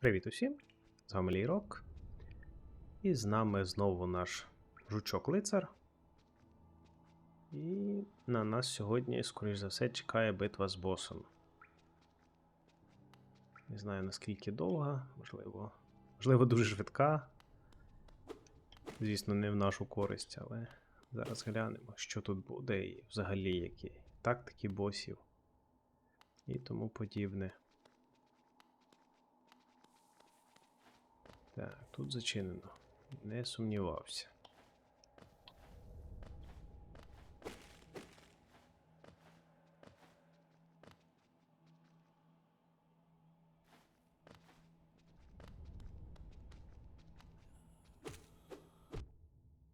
Привіт усім! З вами Лійрок. І з нами знову наш жучок лицар. І на нас сьогодні, скоріш за все, чекає битва з босом. Не знаю наскільки довга, можливо. Можливо, дуже швидка. Звісно, не в нашу користь, але зараз глянемо, що тут буде і взагалі які тактики босів і тому подібне. Так, тут зачинено. Не сумнівався.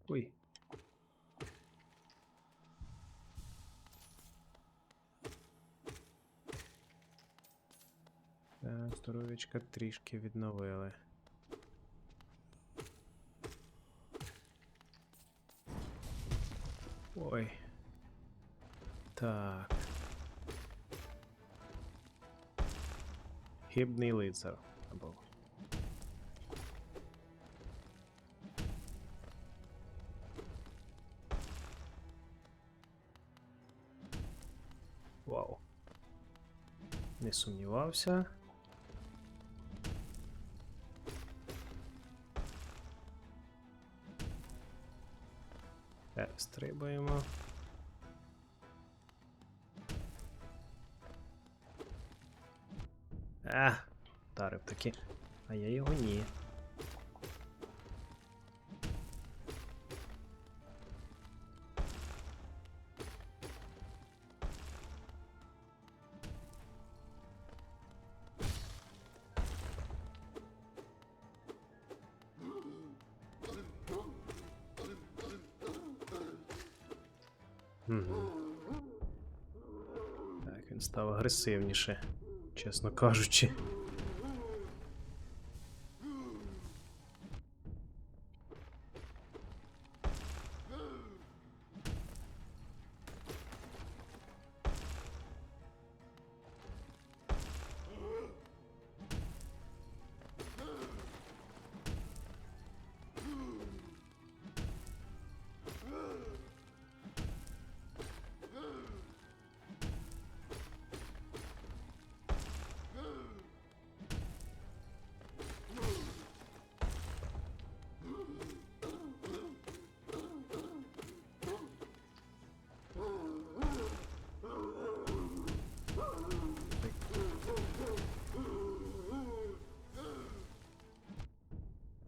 Ой. Трішки відновили. Ой. Так. Хибний лицар. Або. Вау. Не сумнівався. Так, стрибаємо. А, вдарив таки. А я його ні. Агресивніше, чесно кажучи.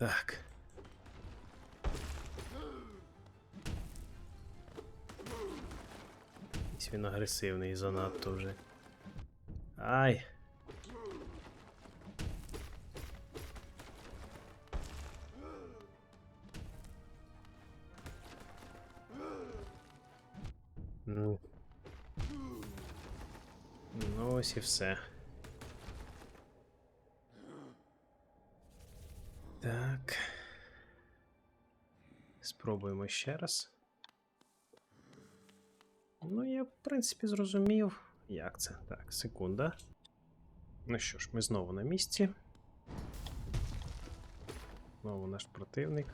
Так. Ось він агресивний занадто вже. Ай. Ну. Ну ось і все. Спробуємо ще раз. Ну, я, в принципі, зрозумів, як це. Так, секунда. Ну що ж, ми знову на місці. Знову наш противник.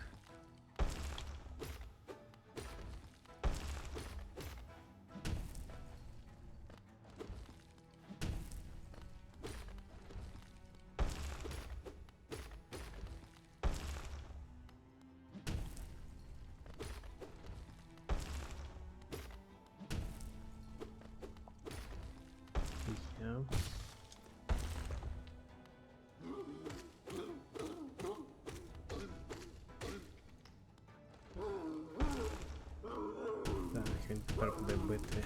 Тепер буде бити.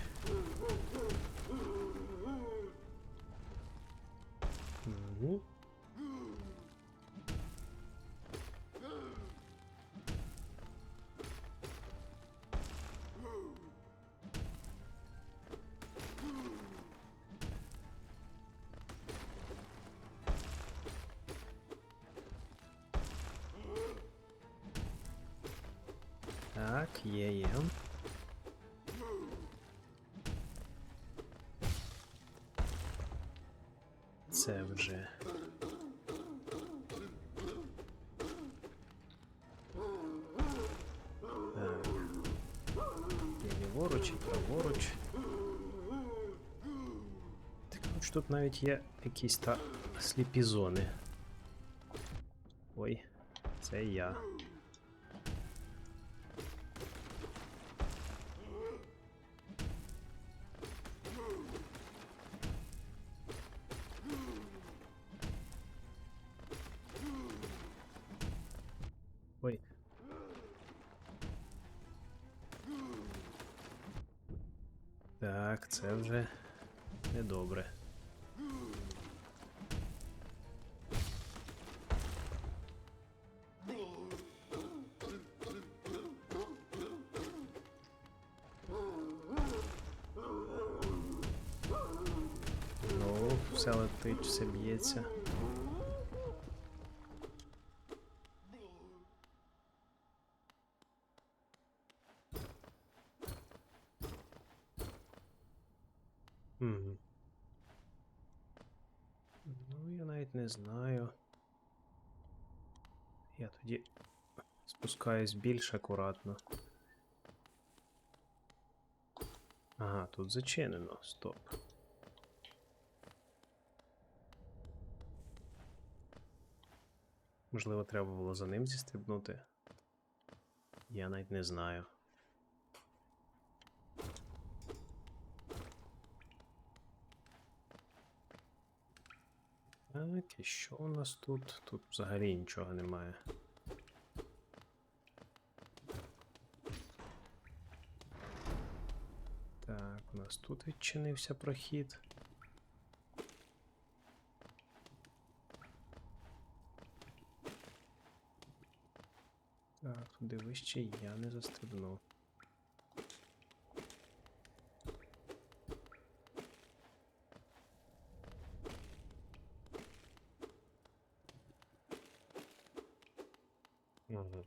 Мгм. Так, є, є. це вже. Так. І ліворуч, і праворуч. Так, ну тут навіть є якісь та сліпі зони. Ой, це я. Так, це вже недобре. Ну, все летить, все б'ється. Мгм. Ну, я навіть не знаю. Я тоді спускаюсь більш акуратно. Ага, тут зачинено. Стоп. Можливо, треба було за ним зістрибнути. Я навіть не знаю. Так, і що у нас тут? Тут взагалі нічого немає. Так, у нас тут відчинився прохід. Так, туди вище я не застрибнув. Угу.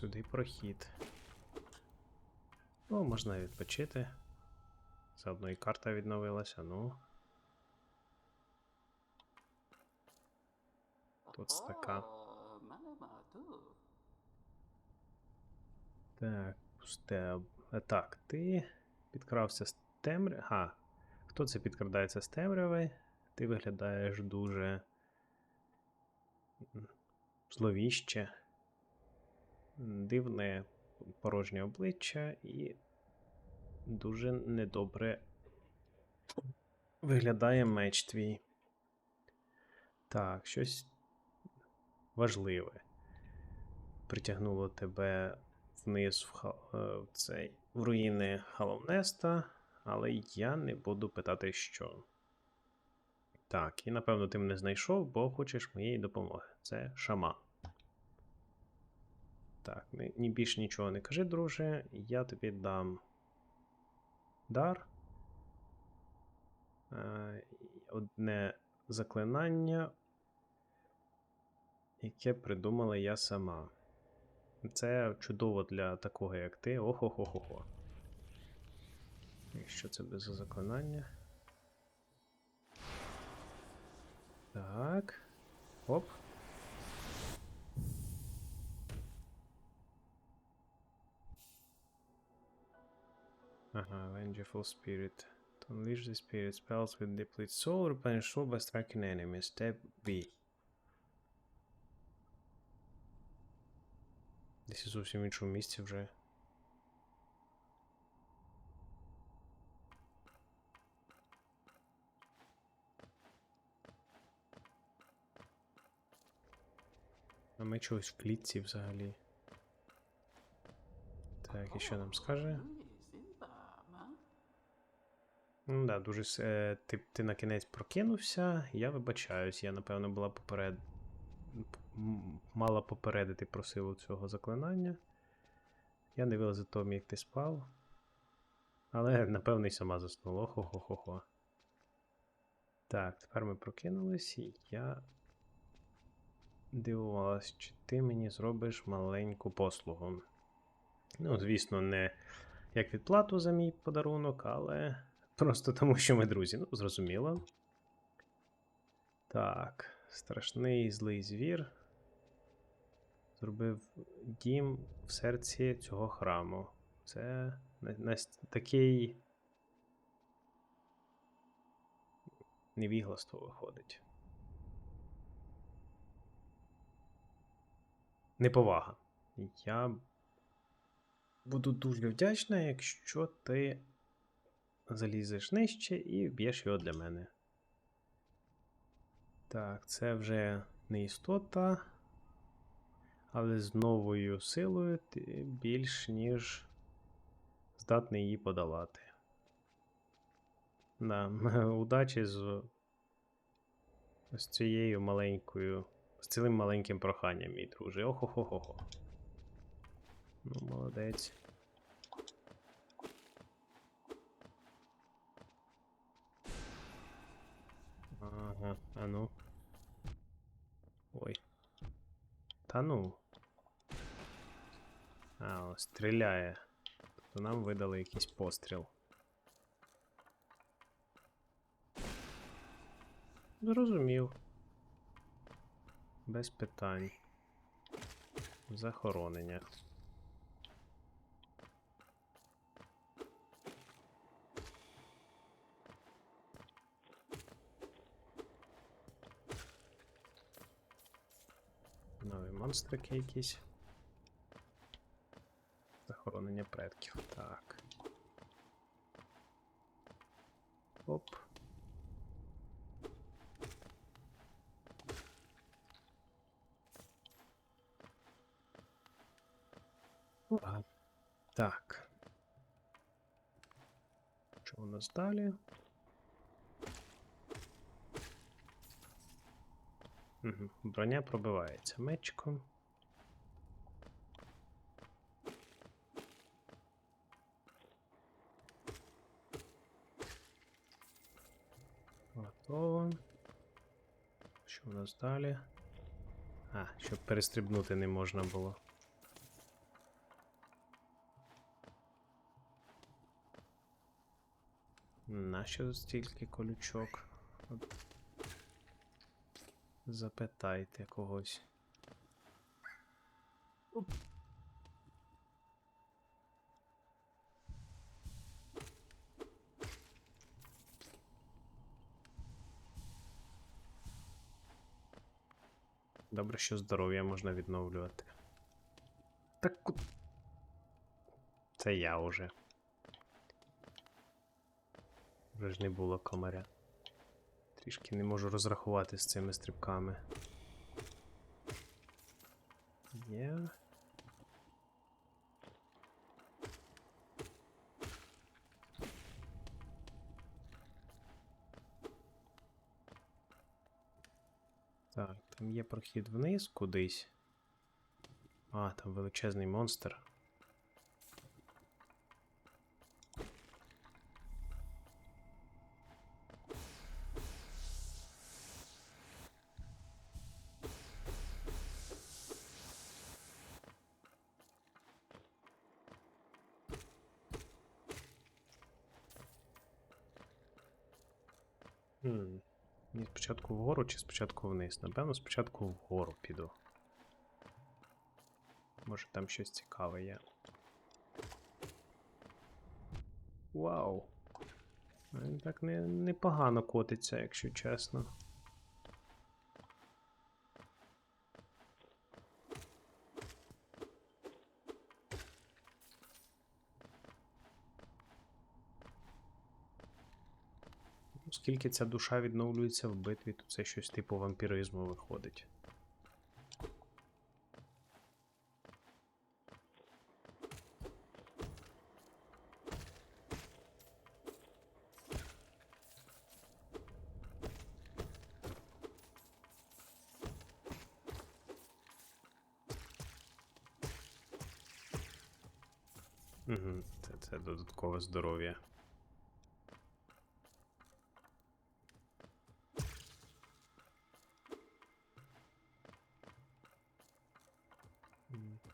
Сюди прохід. Ну, можна відпочити. Заодно і карта відновилася, ну. Тут стакан. Oh, Так, пусте. Так, ти підкрався з темряви. Ага. Хто це підкрадається з темряви? Ти виглядаєш дуже зловіще, дивне порожнє обличчя і дуже недобре виглядає меч твій. Так, щось важливе. Притягнуло тебе вниз в, е, в цей в руїни Халовнеста, але я не буду питати, що. Так, і напевно ти мене знайшов, бо хочеш моєї допомоги. Це шама. Так, ні, ні більш нічого не кажи, друже. Я тобі дам дар. Е, одне заклинання, яке придумала я сама. Це чудово для такого, як ти. Охо-хо-хо-хо. Що це буде за заклинання? Так. Оп. Ага, Vengeful Spirit. To unleash the spirit spells with deplete soul, replenish soul by striking enemy. Step B. Десь і зовсім в іншому місці вже. А ми чогось в клітці взагалі. Так, і що нам скаже? Ну да, дуже е, ти, ти на кінець прокинувся, я вибачаюсь, я напевно була поперед. Мала попередити про силу цього заклинання. Я дивилася за тому, як ти спав. Але, напевно, й сама заснула. Хо-хо-хо-хо. Так, тепер ми прокинулись, і я дивувалась, чи ти мені зробиш маленьку послугу. Ну, звісно, не як відплату за мій подарунок, але Просто тому, що ми друзі, ну, зрозуміло. Так, страшний злий звір. Зробив дім в серці цього храму. Це на такий. Невігластво виходить. Неповага. Я буду дуже вдячна, якщо ти залізеш нижче і вб'єш його для мене. Так, це вже не істота, але з новою силою ти більш ніж здатний її подолати. Да, удачі з з цією маленькою, з цілим маленьким проханням, мій друже. Охо-хо-хо-хо. Ну, молодець. Ага, а ну. Ой. Та ну. А, о, стріляє. Тобто нам видали якийсь постріл. Зрозумів. Без питань. Захоронення. монстрики якісь. Захоронення предків. Так. Оп. Ага. Так. Що у нас далі? Броня пробивається мечком. Готово. Що у нас далі? А, щоб перестрибнути не можна було. Нащо стільки колючок? Запитайте когось. Оп. Добре, що здоров'я можна відновлювати. Так. Це я уже. Вже ж не було комаря. Трішки не можу розрахувати з цими стрибками. Є. Так, там є прохід вниз кудись. А, там величезний монстр. Хм. Мені спочатку вгору чи спочатку вниз? Напевно, спочатку вгору піду. Може там щось цікаве є. Вау! Він так не, непогано котиться, якщо чесно. Оскільки ця душа відновлюється в битві, то це щось типу вампіризму виходить. Це, це додаткове здоров'я.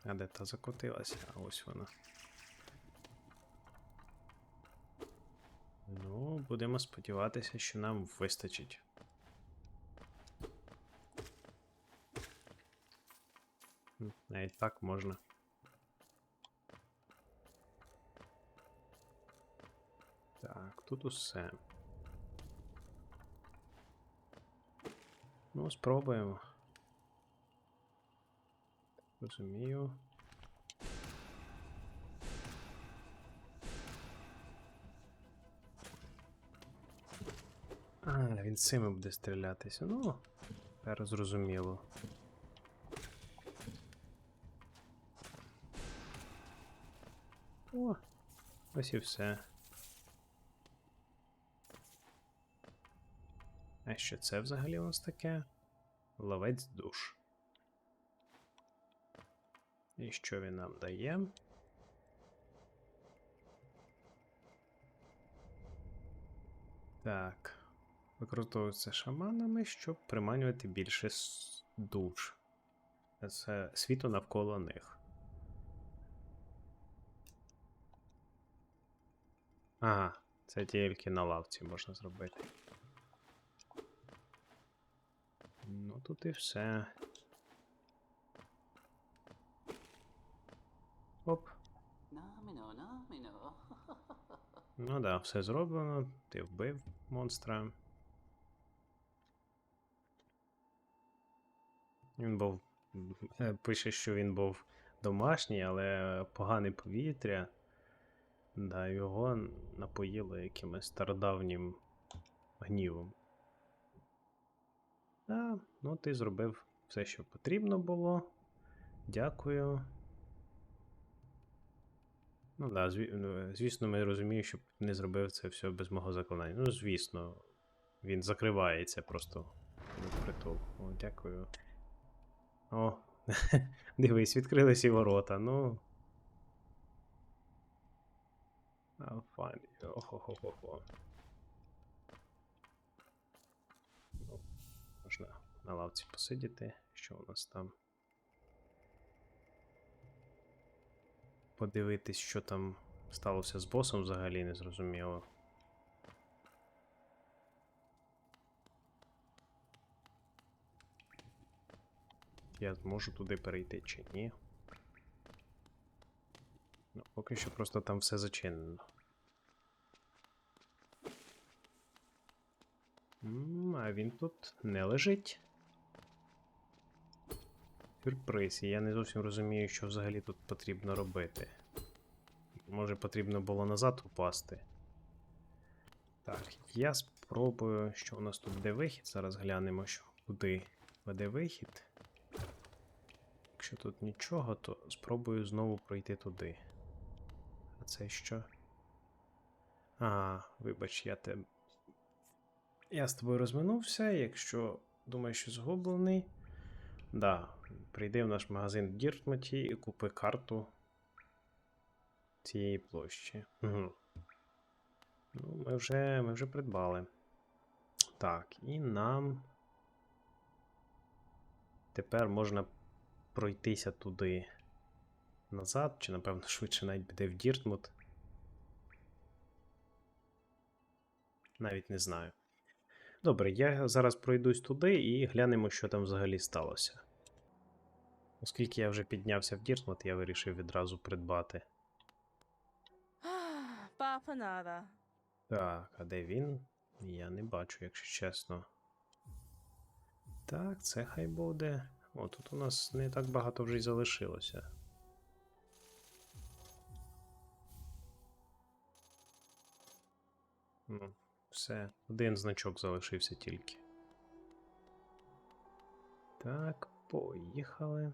А де та закотилася? А ось вона. Ну, будемо сподіватися, що нам вистачить. Навіть так можна. Так, тут усе. Ну, спробуємо. Розумію. А, він цими буде стрілятися. Ну, тепер зрозуміло. О, ось і все. А що це взагалі у нас таке? Ловець душ. І що він нам дає? Так. Використовується шаманами, щоб приманювати більше душ. Це світу навколо них. Ага, це тільки на лавці можна зробити. Ну тут і все. Оп. Наміно, наміно. Ну да, все зроблено. Ти вбив монстра. Він був. е, Пише, що він був домашній, але погане повітря. Да, його напоїло якимось стародавнім гнівом. Да, ну ти зробив все, що потрібно було. Дякую. Ну да, ну, звісно, ми розуміємо, що не зробив це все без мого заклинання. Ну, звісно, він закривається просто притул. О, дякую. О, дивись, відкрилися ворота, ну. Файн. Охо-хо-хо-хо. Ну, можна на лавці посидіти. Що у нас там? Подивитись, що там сталося з босом взагалі не зрозуміло. Я зможу туди перейти чи ні. Ну, поки що просто там все зачинено. М, А він тут не лежить. Сюрприз, я не зовсім розумію, що взагалі тут потрібно робити. Може потрібно було назад упасти. Так, я спробую, що у нас тут де вихід. Зараз глянемо, що куди веде вихід. Якщо тут нічого, то спробую знову пройти туди. А це що? А, вибач, я те. Я з тобою розминувся. Якщо думаєш, що згублений. Да, прийди в наш магазин в Діртмоті і купи карту цієї площі. Угу. Ну, ми вже, ми вже придбали. Так, і нам. Тепер можна пройтися туди назад, чи, напевно, швидше навіть буде в Діртмут. Навіть не знаю. Добре, я зараз пройдусь туди і глянемо, що там взагалі сталося. Оскільки я вже піднявся в Діртмут, я вирішив відразу придбати. Папа нада. Так, а де він? Я не бачу, якщо чесно. Так, це хай буде. О, тут у нас не так багато вже й залишилося. Ну, все, один значок залишився тільки. Так, поїхали.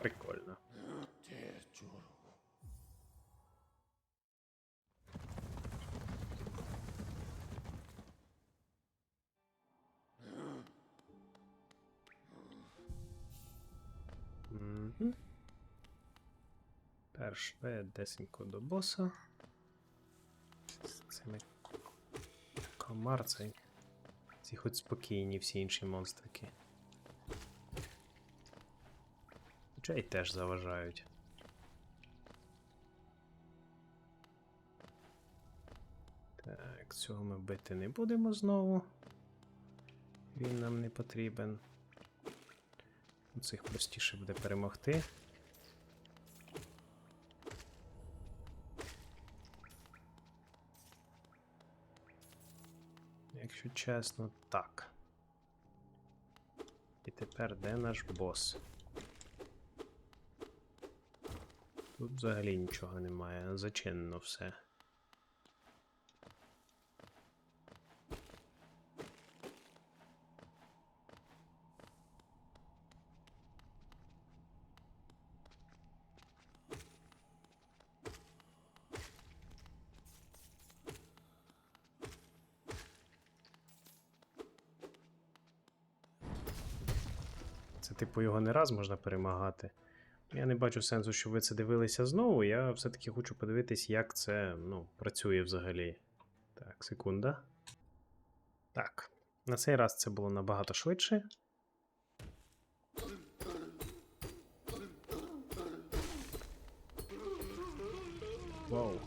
Прикольно. Мгм. Перше десенько до боса. З цими комар цей. Ці хоч спокійні всі інші монстрики. Джей теж заважають. Так, цього ми бити не будемо знову. Він нам не потрібен. Цих простіше буде перемогти. Якщо чесно, так. І тепер де наш бос? Тут взагалі нічого немає, зачинено все. Це, типу, його не раз можна перемагати. Я не бачу сенсу, щоб ви це дивилися знову. Я все-таки хочу подивитись, як це ну, працює взагалі. Так, секунда. Так. На цей раз це було набагато швидше. Вау.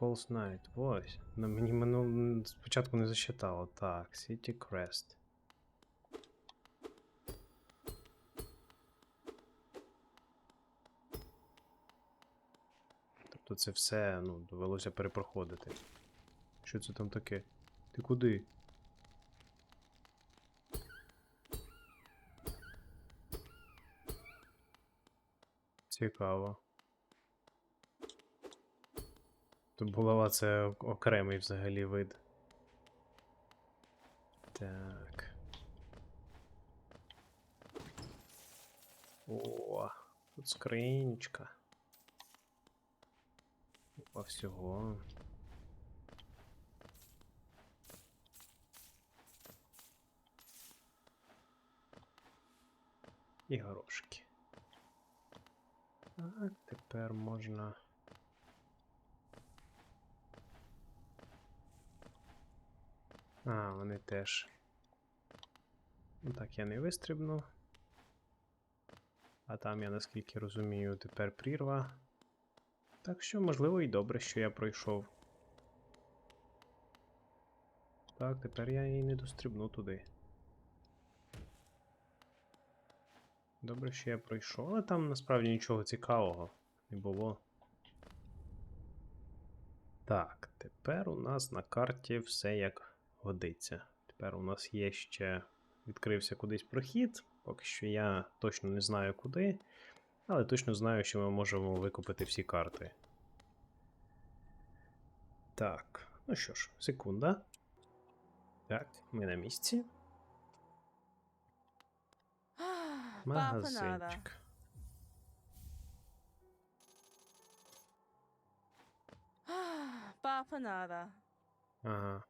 False Knight. Ось. На мені минул... спочатку не засчитало. Так, City Crest. Тобто це все, ну, довелося перепроходити. Що це там таке? Ти куди? Цікаво. Тут булава це окремий взагалі вид. Так. О, тут скринічка. Опа, всього. І горошки. Так, тепер можна. А, вони теж. Так, я не вистрибну. А там, я наскільки розумію, тепер прірва. Так що, можливо, і добре, що я пройшов. Так, тепер я і не дострибну туди. Добре, що я пройшов, але там насправді нічого цікавого не було. Так, тепер у нас на карті все як годиться. Тепер у нас є ще відкрився кудись прохід. Поки що я точно не знаю куди, але точно знаю, що ми можемо викупити всі карти. Так, ну що ж, секунда. Так, ми на місці. Магазинчик. Bapanada. Ага.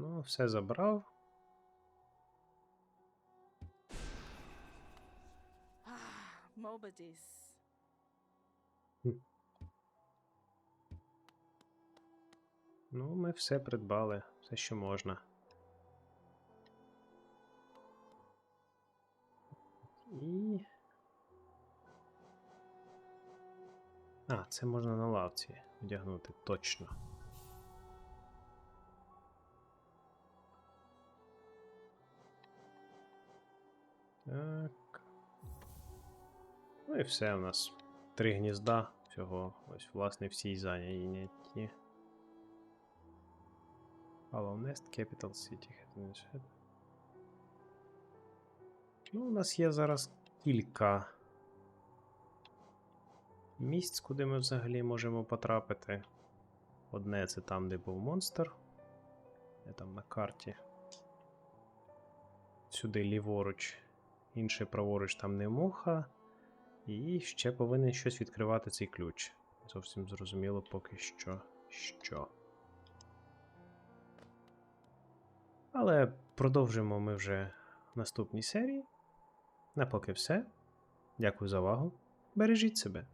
Ну, все забрав. Mobadis. Ну, ми все придбали, все, що можна. І. А, це можна на лавці одягнути, точно. Так. Ну і все у нас. Три гнізда всього. Ось, власне, всі й зайняті. Hollow Nest, Capital City. Shed. Ну, у нас є зараз кілька місць, куди ми взагалі можемо потрапити. Одне це там, де був монстр. Де там на карті. Сюди ліворуч, інше праворуч там не муха. І ще повинен щось відкривати цей ключ. Зовсім зрозуміло поки що що. Але продовжимо ми вже в наступній серії. На поки все. Дякую за увагу. Бережіть себе.